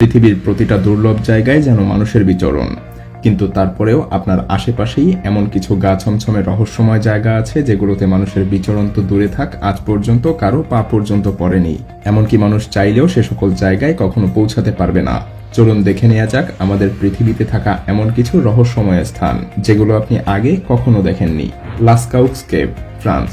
পৃথিবীর প্রতিটা দুর্লভ জায়গায় যেন মানুষের বিচরণ। কিন্তু তারপরেও আপনার আশেপাশেই এমন কিছু গা ছমছমে রহস্যময় জায়গা আছে যেগুলোতে মানুষের বিচরণ তো দূরে থাক, আজ পর্যন্ত কারও পা পর্যন্ত পড়েনি। এমনকি মানুষ চাইলেও সে সকল জায়গায় কখনো পৌঁছাতে পারবে না। চলুন দেখে নেওয়া যাক আমাদের পৃথিবীতে থাকা এমন কিছু রহস্যময় স্থান, যেগুলো আপনি আগে কখনো দেখেননি। Lascaux cave, France.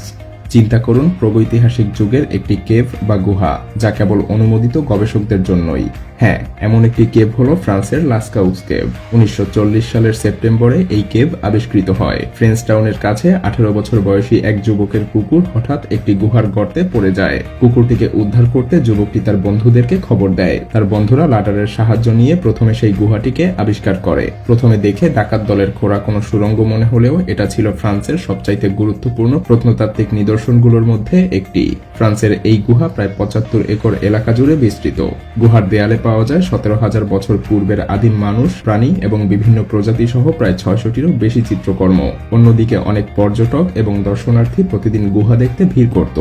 চিন্তা করুন, প্রগৈতিহাসিক যুগের একটি কেভ বা গুহা, যা কেবল অনুমোদিত গবেষকদের জন্যই। হ্যাঁ এমন একটি কেভ হলো ফ্রান্সের লাস্কাউস কেভ। উনিশশো চল্লিশ সালের সেপ্টেম্বরে এই কেভ আবিষ্কৃত হয়। ফ্রেঞ্চ টাউনের কাছে আঠারো বছর বয়সী এক যুবকের কুকুর হঠাৎ একটি গুহার গর্তে পড়ে যায়। কুকুরটিকে উদ্ধার করতে যুবকটি তার বন্ধুদেরকে খবর দেয়। তার বন্ধুরা লাটারের সাহায্য নিয়ে প্রথমে সেই গুহাটিকে আবিষ্কার করে। প্রথমে দেখে ডাকাত দলের খোঁড়া কোনো সুড়ঙ্গ মনে হলেও এটা ছিল ফ্রান্সের সবচাইতে গুরুত্বপূর্ণ প্রত্নতাত্ত্বিক নিদর্শনগুলোর মধ্যে একটি। ফ্রান্সের এই গুহা প্রায় পঁচাত্তর একর এলাকা জুড়ে বিস্তৃত। গুহার দেয়ালে পাওয়া যায়। সতেরো হাজার বছর পূর্বের আদিম মানুষ, প্রাণী এবং বিভিন্ন প্রজাতি সহ প্রায় ছয়শটিরও বেশি চিত্রকর্ম। অন্যদিকে অনেক পর্যটক এবং দর্শনার্থী প্রতিদিন গুহা দেখতে ভিড় করত।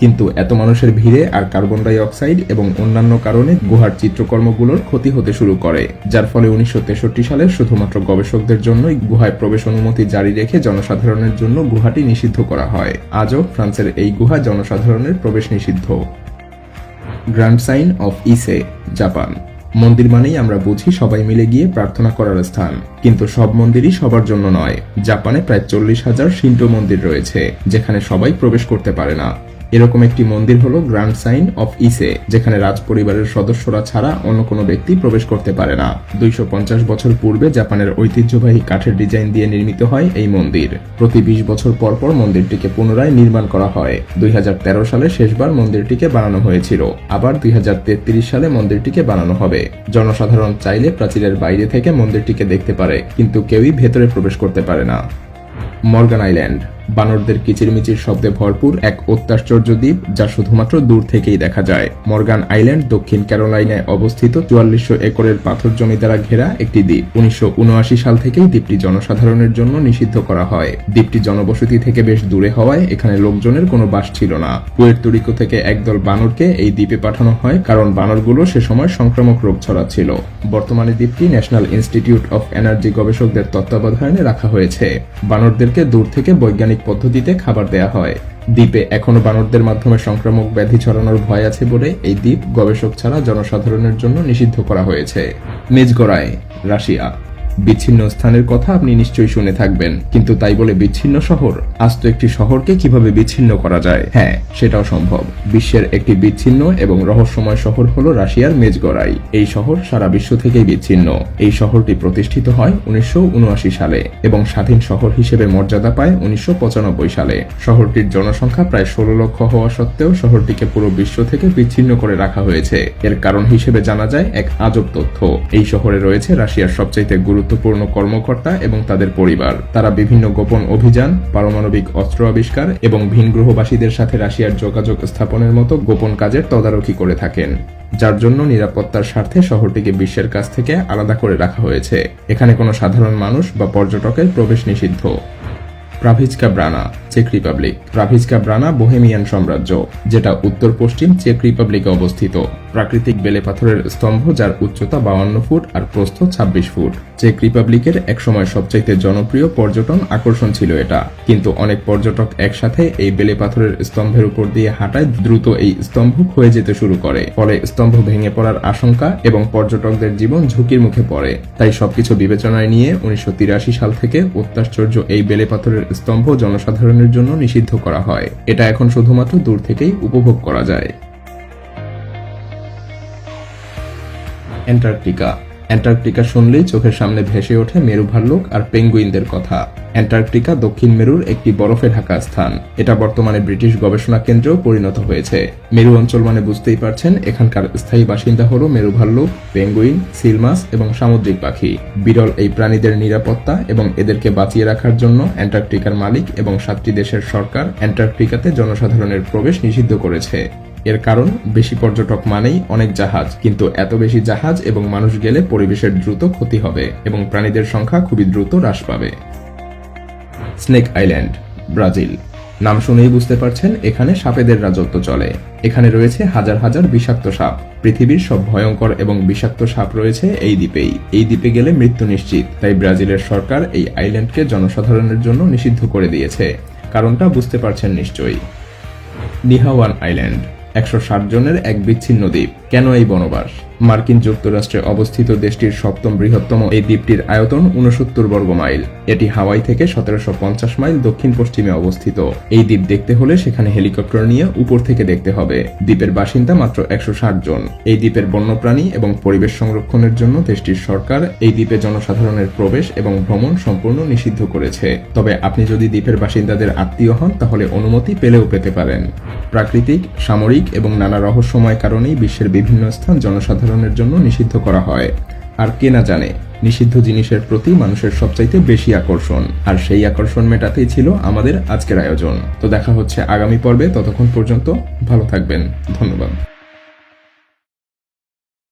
কিন্তু এত মানুষের ভিড়ে আর কার্বন ডাই অক্সাইড এবং অন্যান্য কারণে গুহার চিত্রকর্মগুলোর ক্ষতি হতে শুরু করে, যার ফলে উনিশশো তেষট্টি সালে শুধুমাত্র গবেষকদের জন্যই গুহায় প্রবেশ অনুমতি জারি রেখে জনসাধারণের জন্য গুহাটি নিষিদ্ধ করা হয়। আজও ফ্রান্সের এই গুহা জনসাধারণের প্রবেশ নিষিদ্ধ। Grand shrine of Ise Japan. মন্দির মানেই আমরা বুঝি সবাই মিলে গিয়ে প্রার্থনা করার স্থান। কিন্তু সব মন্দিরই সবার জন্য নয়। জাপানে প্রায় চল্লিশ হাজার সিন্টো মন্দির রয়েছে, যেখানে সবাই প্রবেশ করতে পারে না। এরকম একটি মন্দির হল গ্র্যান্ড সাইন অফ ইসে, যেখানে রাজ পরিবারের সদস্যরা ছাড়া অন্য কোনো ব্যক্তি প্রবেশ করতে পারে না। দুইশো পঞ্চাশ বছর পূর্বে জাপানের ঐতিহ্যবাহী কাঠের ডিজাইন দিয়ে নির্মিত হয় এই মন্দির। প্রতি বিশ বছর পর পর মন্দিরটিকে পুনরায় নির্মাণ করা হয়। দুই হাজার তেরো সালে শেষবার মন্দিরটিকে বানানো হয়েছিল। আবার দুই হাজার তেত্রিশ সালে মন্দিরটিকে বানানো হবে। জনসাধারণ চাইলে প্রাচীরের বাইরে থেকে মন্দিরটিকে দেখতে পারে, কিন্তু কেউই ভেতরে প্রবেশ করতে পারে না। মর্গান আইল্যান্ড বানরদের কিচিরমিচির শব্দে ভরপুর এক অত্যাশ্চর্য দ্বীপ, যা শুধুমাত্র দূর থেকেই দেখা যায়। মর্গান আইল্যান্ড দক্ষিণ ক্যারোলাইনায় অবস্থিত চুয়াল্লিশশো একরের পাথর জমি দ্বারা ঘেরা একটি দ্বীপ। উনিশশো উনআশি সাল থেকেই দ্বীপটি জনসাধারণের জন্য নিষিদ্ধ করা হয়। দ্বীপটি জনবসতি থেকে বেশ দূরে হওয়ায় এখানে লোকজনের কোনো বাস ছিল না। পুয়ের্তরিকো থেকে একদল বানরকে এই দ্বীপে পাঠানো হয়, কারণ বানরগুলো সে সময় সংক্রামক রোগ ছড়াচ্ছিল। বর্তমানে দ্বীপটি ন্যাশনাল ইনস্টিটিউট অফ এনার্জি গবেষকদের তত্ত্বাবধানে রাখা হয়েছে। বানরদেরকে দূর থেকে বৈজ্ঞানিক পদ্ধতিতে খাবার দেয়া হয়। দ্বীপে এখনও বানরদের মাধ্যমে সংক্রামক ব্যাধি ছড়ানোর ভয় আছে বলে এই দ্বীপ গবেষক ছাড়া জনসাধারণের জন্য নিষিদ্ধ করা হয়েছে। Mezhgorye, Russia. বিচ্ছিন্ন স্থানের কথা আপনি নিশ্চয়ই শুনে থাকবেন। কিন্তু তাই বলে বিচ্ছিন্ন শহর? আজ তো একটি শহরকে কীভাবে বিচ্ছিন্ন করা যায়? হ্যাঁ সেটাও সম্ভব। বিশ্বের একটি বিচ্ছিন্ন এবং রহস্যময় শহর হল রাশিয়ার মেজগড়াই। এই শহর সারা বিশ্ব থেকেই বিচ্ছিন্ন। এই শহরটি প্রতিষ্ঠিত হয় উনিশশো উনআশি সালে এবং স্বাধীন শহর হিসেবে মর্যাদা পায় উনিশশো পঁচানব্বই সালে। শহরটির জনসংখ্যা প্রায় ষোলো লক্ষ হওয়া সত্ত্বেও শহরটিকে পুরো বিশ্ব থেকে বিচ্ছিন্ন করে রাখা হয়েছে। এর কারণ হিসেবে জানা যায় এক আজব তথ্য। এই শহরে রয়েছে রাশিয়ার সবচাইতে গুরুত্বপূর্ণ কর্মকর্তা এবং তাদের পরিবার। তারা বিভিন্ন গোপন অভিযান, পারমাণবিক অস্ত্র আবিষ্কার এবং ভিনগ্রহবাসীদের সাথে রাশিয়ার যোগাযোগ স্থাপনের মতো গোপন কাজের তদারকি করে থাকেন। যার জন্য নিরাপত্তার স্বার্থে শহরটিকে বিশ্বের কাছ থেকে আলাদা করে রাখা হয়েছে। এখানে কোনো সাধারণ মানুষ বা পর্যটকের প্রবেশ নিষিদ্ধ। প্রাভিজকা ব্রানা, চেক রিপাবলিক। প্রাভিজকা ব্রানা বোহেমিয়ান সাম্রাজ্য, যেটা উত্তর পশ্চিম চেক রিপাবলিকে অবস্থিত। প্রাকৃতিক বেলে পাথরের স্তম্ভ, যার উচ্চতা বাউন্ন ফুট আর প্রস্থ ২৬ ফুট। চেক রিপাবলিকের একসময় সবচাইতে জনপ্রিয় পর্যটন আকর্ষণ ছিল এটা। কিন্তু অনেক পর্যটক একসাথে এই বেলে পাথরের স্তম্ভের উপর দিয়ে হাঁটায় দ্রুত এই স্তম্ভ ক্ষয়ে যেতে শুরু করে। ফলে স্তম্ভ ভেঙে পড়ার আশঙ্কা এবং পর্যটকদের জীবন ঝুঁকির মুখে পড়ে। তাই সবকিছু বিবেচনায় নিয়ে উনিশশো তিরাশি সাল থেকে অত্যাশ্চর্য এই বেলে পাথরের স্তম্ভ জনসাধারণের জন্য নিষিদ্ধ করা হয়। এটা এখন শুধুমাত্র দূর থেকেই উপভোগ করা যায়। অ্যান্টার্কটিকা। অ্যান্টার্কটিকা শুনলেই চোখের সামনে ভেসে ওঠে মেরু ভাল্লুক আর পেঙ্গুইনদের কথা। অ্যান্টার্কটিকা দক্ষিণ মেরুর একটি বরফে ঢাকা স্থান। এটা বর্তমানে ব্রিটিশ গবেষণা কেন্দ্রেও পরিণত হয়েছে। মেরু অঞ্চল মানে বুঝতেই পারছেন, এখানকার স্থায়ী বাসিন্দা হলো মেরু ভাল্লুক, পেঙ্গুইন, সিলমাস এবং সামুদ্রিক পাখি। বিরল এই প্রাণীদের নিরাপত্তা এবং এদেরকে বাঁচিয়ে রাখার জন্য অ্যান্টার্কটিকার মালিক এবং সাতটি দেশের সরকার অ্যান্টার্কটিকাতে জনসাধারণের প্রবেশ নিষিদ্ধ করেছে। এর কারণ, বেশি পর্যটক মানেই অনেক জাহাজ। কিন্তু এত বেশি জাহাজ এবং মানুষ গেলে পরিবেশের দ্রুত ক্ষতি হবে এবং প্রাণীদের সংখ্যা খুবই দ্রুত হ্রাস পাবে। Snake island Brazil. নাম শুনেই বুঝতে পারছেন, এখানে সাপেদের রাজত্ব চলে। এখানে রয়েছে হাজার হাজার বিষাক্ত সাপ। পৃথিবীর সব ভয়ঙ্কর এবং বিষাক্ত সাপ রয়েছে এই দ্বীপেই। এই দ্বীপে গেলে মৃত্যু নিশ্চিত। তাই ব্রাজিলের সরকার এই আইল্যান্ডকে জনসাধারণের জন্য নিষিদ্ধ করে দিয়েছে। কারণটা বুঝতে পারছেন নিশ্চয়ই। নিহাওয়ান আইল্যান্ড একশো ষাট জনের এক বিচ্ছিন্ন দ্বীপ। কেন এই বনবাস? মার্কিন যুক্তরাষ্ট্রে অবস্থিত দেশটির সপ্তম বৃহত্তম এই দ্বীপটির আয়তন উনসত্তর বর্গ মাইল এটি হাওয়াই থেকে সতেরোশো পঞ্চাশ মাইল দক্ষিণ পশ্চিমে অবস্থিত। এই দ্বীপ দেখতে হলে সেখানে হেলিকপ্টার নিয়ে উপর থেকে দেখতে হবে। দ্বীপের বাসিন্দা মাত্র একশো ষাট জন। এই দ্বীপের বন্যপ্রাণী এবং পরিবেশ সংরক্ষণের জন্য দেশটির সরকার এই দ্বীপে জনসাধারণের প্রবেশ এবং ভ্রমণ সম্পূর্ণ নিষিদ্ধ করেছে। তবে আপনি যদি দ্বীপের বাসিন্দাদের আত্মীয় হন, তাহলে অনুমতি পেলেও পেতে পারেন। প্রাকৃতিক, সামরিক এবং নানা রহস্যময় কারণেই বিশ্বের বিভিন্ন স্থান জনসাধারণের জন্য নিষিদ্ধ করা হয়। আর কে না জানে, নিষিদ্ধ জিনিসের প্রতি মানুষের সবচাইতে বেশি আকর্ষণ। আর সেই আকর্ষণ মেটাতেই ছিল আমাদের আজকের আয়োজন। তো দেখা হচ্ছে আগামী পর্বে। ততক্ষণ পর্যন্ত ভালো থাকবেন। ধন্যবাদ।